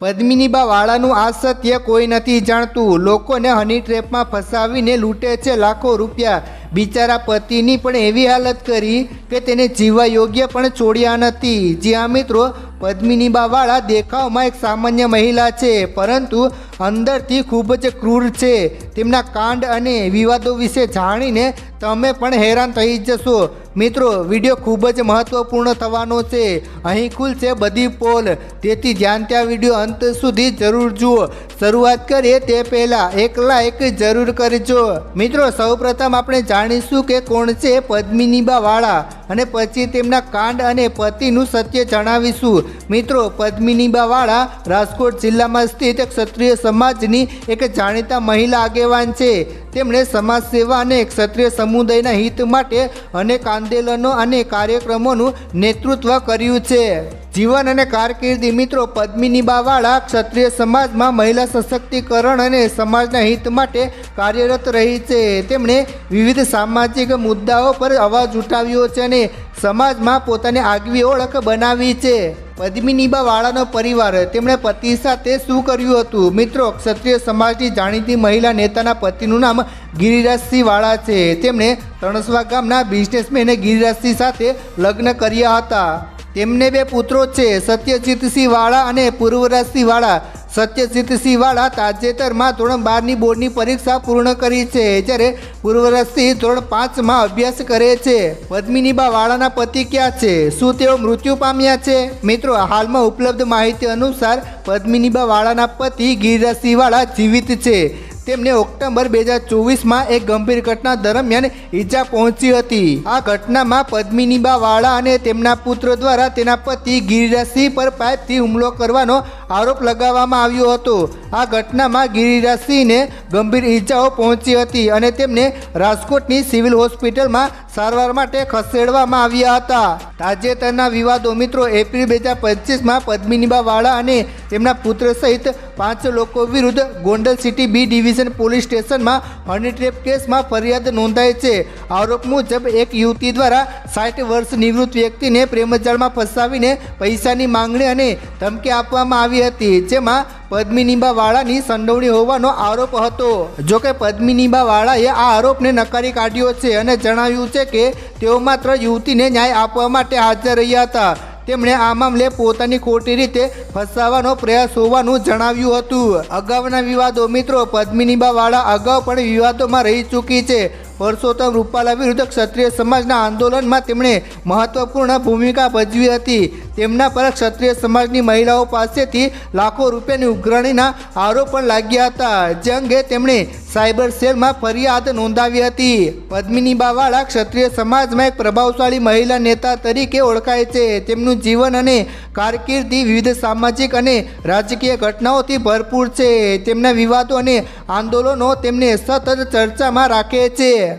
પદ્મિનીબા વાળાનું આ સત્ય કોઈ નથી જાણતું. લોકોને હની ટ્રેપમાં ફસાવીને લૂંટે છે લાખો રૂપિયા. બિચારા પતિની પણ એવી હાલત કરી કે તેને જીવવા યોગ્ય પણ છોડ્યા નથી. જ્યાં મિત્રો, પદ્મિનીબા વાળા દેખાવમાં એક સામાન્ય મહિલા છે, પરંતુ અંદરથી ખૂબ જ ક્રૂર છે. તેમના કાંડ અને વિવાદો વિશે જાણીને તમે પણ હેરાન થઈ જશો. મિત્રો વીડિયો ખૂબ જ મહત્વપૂર્ણ થવાનો છે. અહીં ખુલશે બધી પોલ. તેથી જ્યાં ત્યાં વીડિયો અંત સુધી જરૂર જુઓ. શરૂઆત કરીએ તે પહેલાં એક લાઈક જરૂર કરજો. મિત્રો, સૌપ્રથમ આપણે જાણીશું કે કોણ છે પદ્મિનીબા વાળા અને પછી તેમના કાંડ અને પતિનું સત્ય જણાવીશું. મિત્રો પદ્મિનીબા વાળા રાજકોટ જિલ્લામાં સ્થિત એક ક્ષત્રિય સમાજની એક જાણીતા મહિલા આગેવાન છે. તેમણે સમાજ સેવા અને ક્ષત્રિય સમુદાયના હિત માટે અનેક આંદોલનો અને કાર્યક્રમોનું નેતૃત્વ કર્યું છે. જીવન અને કારકિર્દી મિત્રો પદ્મિનીબાવાળા ક્ષત્રિય સમાજમાં મહિલા સશક્તિકરણ અને સમાજના હિત માટે કાર્યરત રહી છે. તેમણે વિવિધ સામાજિક મુદ્દાઓ પર અવાજ ઉઠાવ્યો છે અને સમાજમાં પોતાની આગવી ઓળખ બનાવી છે. પદ્મિનીબા વાળાનો પરિવાર તેમણે પતિ સાથે શું કર્યું હતું? મિત્રો, ક્ષત્રિય સમાજની જાણીતી મહિલા નેતાના પતિનું નામ ગિરિરાજસિંહ વાળા છે. તેમણે તણસવા ગામના બિઝનેસમેને ગિરિરાજસિંહ સાથે લગ્ન કર્યા હતા. તેમને બે પુત્રો છે, સત્યજીતસિંહ વાળા અને પૂર્વરાજસિંહ વાળા. સત્યજીતસિંહ સિંહવાળા તાજેતરમાં ધોરણ બારની બોર્ડની પરીક્ષા પૂર્ણ કરી છે, જ્યારે પૂર્વરાજસિંહ ધોરણ પાંચમાં અભ્યાસ કરે છે. પદ્મિનીબા વાળાના પતિ ક્યાં છે? શું તેઓ મૃત્યુ પામ્યા છે? મિત્રો હાલમાં ઉપલબ્ધ માહિતી અનુસાર પદ્મિનીબા વાળાના પતિ ગિરિરાજસિંહ વાળા જીવિત છે. તેમને ઓક્ટોબર બે હજાર ચોવીસમાં એક ગંભીર ઘટના દરમિયાન ઈજા પહોંચી હતી. આ ઘટનામાં પદ્મિનીબા વાળા અને તેમના પુત્ર દ્વારા તેના પતિ ગિરિરાજસિંહ પર પાઇપથી હુમલો કરવાનો આરોપ લગાવવામાં આવ્યો હતો. આ ઘટનામાં ગિરિરાજસિંહને ગંભીર ઈજાઓ પહોંચી હતી અને તેમને રાજકોટની સિવિલ હોસ્પિટલમાં સારવાર માટે ખસેડવામાં આવ્યા હતા. તાજેતરના વિવાદો મિત્રો એપ્રિલ બે હજાર પચીસમાં પદ્મિનીબા વાળા અને તેમના પુત્ર સહિત પાંચ લોકો વિરુદ્ધ Gondal city B division police સ્ટેશનમાં હની ટ્રેપ કેસમાં ફરિયાદ નોંધાઈ છે. આરોપ મુજબ એક યુવતી દ્વારા સાઠ વર્ષ નિવૃત્ત વ્યક્તિને પ્રેમજાળમાં ફસાવીને પૈસાની માંગણી અને ધમકી આપવામાં આવી હતી, જેમાં પદ્મિનીબા વાળાની સંડોવણી હોવાનો આરોપ હતો. જોકે પદ્મિનીબા વાળાએ આ આરોપને નકારી કાઢ્યો છે અને જણાવ્યું છે કે તેઓ માત્ર યુવતીને ન્યાય આપવા માટે હાજર રહ્યા હતા. તેમણે આ મામલે પોતાની ખોટી રીતે ફસાવાનો પ્રયાસ હોવાનું જણાવ્યું હતું. અગાઉના વિવાદો મિત્રો પદ્મિનીબા વાળા અગાઉ પણ વિવાદોમાં રહી ચૂકી છે. પરસોત્તમ રૂપાલા વિરુદ્ધ ક્ષત્રિય સમાજના આંદોલનમાં તેમણે મહત્વપૂર્ણ ભૂમિકા ભજવી હતી. તેમના પર ક્ષત્રિય સમાજની મહિલાઓ પાસેથી લાખો રૂપિયાની ઉઘરાણીના આરોપ પણ લાગ્યા હતા. જે અંગે તેમણે સાયબર સેલમાં ફરિયાદ નોંધાવી હતી. પદ્મિની બાવાળા ક્ષત્રિય સમાજમાં એક પ્રભાવશાળી મહિલા નેતા તરીકે ઓળખાય છે. તેમનું જીવન અને કારકિર્દી વિવિધ સામાજિક અને રાજકીય ઘટનાઓથી ભરપૂર છે. તેમના વિવાદો અને આંદોલનો તેમને સતત ચર્ચામાં રાખે છે.